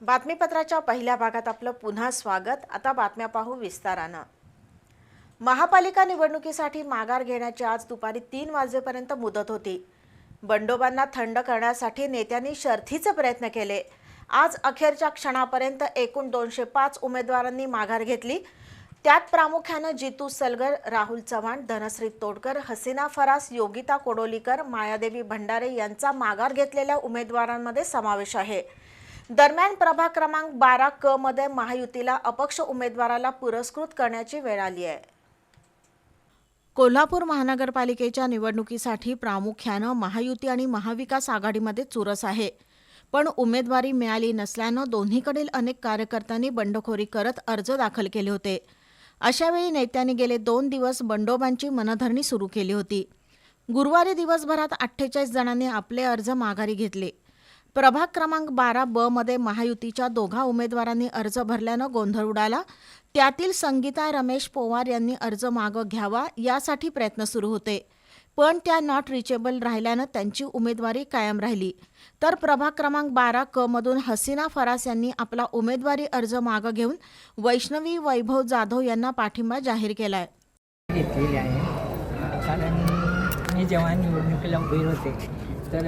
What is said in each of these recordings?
बातमीपत्राच्या पहिल्या भागात आपलं पुन्हा स्वागत. आता बातम्या पाहू विस्तारानं. महापालिका निवडणुकीसाठी माघार घेण्याची आज दुपारी तीन वाजेपर्यंत मुदत होती. बंडोबांना थंड करण्यासाठी नेत्यांनी शर्थीचे प्रयत्न केले. आज अखेरच्या क्षणापर्यंत एकूण दोनशे पाच उमेदवारांनी माघार घेतली. त्यात प्रामुख्यानं जितू सलगर राहुल चव्हाण धनश्री तोडकर हसीना फरास योगिता कोडोलीकर मायादेवी भंडारे यांचा माघार घेतलेल्या उमेदवारांमध्ये समावेश आहे. दरम्यान प्रभाग क्रमांक बारा क मध्ये महायुतीला अपक्ष उमेदवाराला पुरस्कृत करण्याची वेळ आली आहे. कोल्हापूर महानगरपालिकेच्या निवडणुकीसाठी प्रामुख्यानं महायुती आणि महाविकास आघाडीमध्ये चुरस आहे. पण उमेदवारी मिळाली नसल्यानं दोन्हीकडील अनेक कार्यकर्त्यांनी बंडखोरी करत अर्ज दाखल केले होते. अशावेळी नेत्यांनी गेले दोन दिवस बंडोबांची मनधरणी सुरू केली होती. गुरुवारी दिवसभरात अठ्ठेचाळीस जणांनी आपले अर्ज माघारी घेतले. प्रभाग क्रमांक बारा ब मध्ये महायुतीच्या दोघा उमेदवारांनी अर्ज भरल्यानं गोंधळ उडाला. त्यातील संगीता रमेश पोवार यांनी अर्ज मागं घ्यावा यासाठी प्रयत्न सुरू होते. पण त्या नॉट रिचेबल राहिल्यानं त्यांची उमेदवारी कायम राहिली. तर प्रभाग क्रमांक बारा क मधून हसीना फरास यांनी आपला उमेदवारी अर्ज मागं घेऊन वैष्णवी वैभव जाधव यांना पाठिंबा जाहीर केलाय. घेतलेली आहे. कारण मी जेव्हा निवडणुकीला उभे होते तर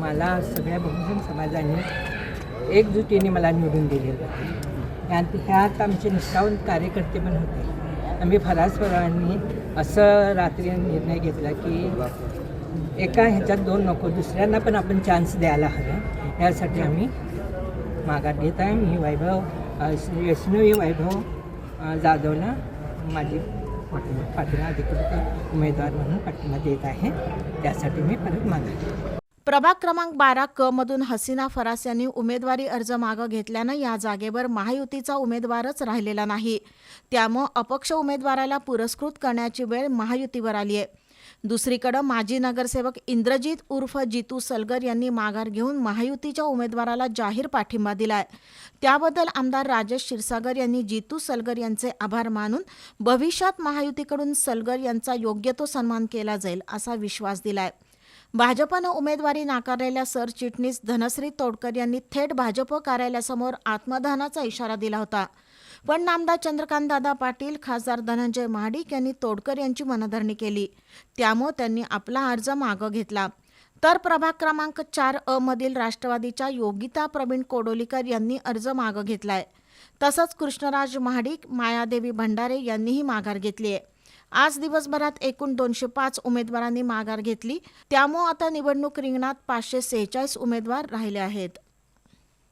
मला सगळ्या बहुजन समाजाने एकजुटीने मला निवडून दिलेलं आणि ह्यात आमचे निष्ठावंत कार्यकर्ते पण होते. आम्ही फराज पवारांनी असं रात्री निर्णय घेतला की एका ह्याच्यात दोन नको दुसऱ्यांना पण आपण चान्स द्यायला हवं. यासाठी आम्ही माघार घेत आहे. मी वैभव वैष्णवी वैभव जाधवला माझी पाठिंबा पाठिंबा अधिकृत उमेदवार म्हणून पाठिंबा देत आहे. त्यासाठी मी परत माघार प्रभाग क्रमांक बारा क मधून हसीना फरास यांनी उमेदवारी अर्ज मागं घेतल्यानं या जागेवर महायुतीचा उमेदवारच राहिलेला नाही. त्यामुळं अपक्ष उमेदवाराला पुरस्कृत करण्याची वेळ महायुतीवर आली आहे दुसरीकडं माजी नगरसेवक इंद्रजित उर्फ जितू सलगर यांनी माघार घेऊन महायुतीच्या उमेदवाराला जाहीर पाठिंबा दिलाय. त्याबद्दल आमदार राजेश क्षीरसागर यांनी जितू सलगर यांचे आभार मानून भविष्यात महायुतीकडून सलगर यांचा योग्य तो सन्मान केला जाईल असा विश्वास दिलाय. भाजपनं उमेदवारी नाकारलेल्या सरचिटणीस धनश्री तोडकर यांनी थेट भाजप कार्यालयासमोर आत्मदहनाचा इशारा दिला होता. पण नामदार चंद्रकांतदादा पाटील खासदार धनंजय महाडिक यांनी तोडकर यांची मनधरणी केली. त्यामुळे त्यांनी आपला अर्ज मागं घेतला. तर प्रभाग क्रमांक चार अ मधील राष्ट्रवादीच्या योगिता प्रवीण कोडोलीकर यांनी अर्ज मागं घेतलाय. तसंच कृष्णराज महाडिक मायादेवी भंडारे यांनीही माघार घेतली आहे आज दिवसभरात एकूण दोनशे पाच उमेदवारांनी माघार घेतली. त्यामुळे आता निवडणूक रिंगणात पाचशे सेहेचाळीस उमेदवार राहिले आहेत.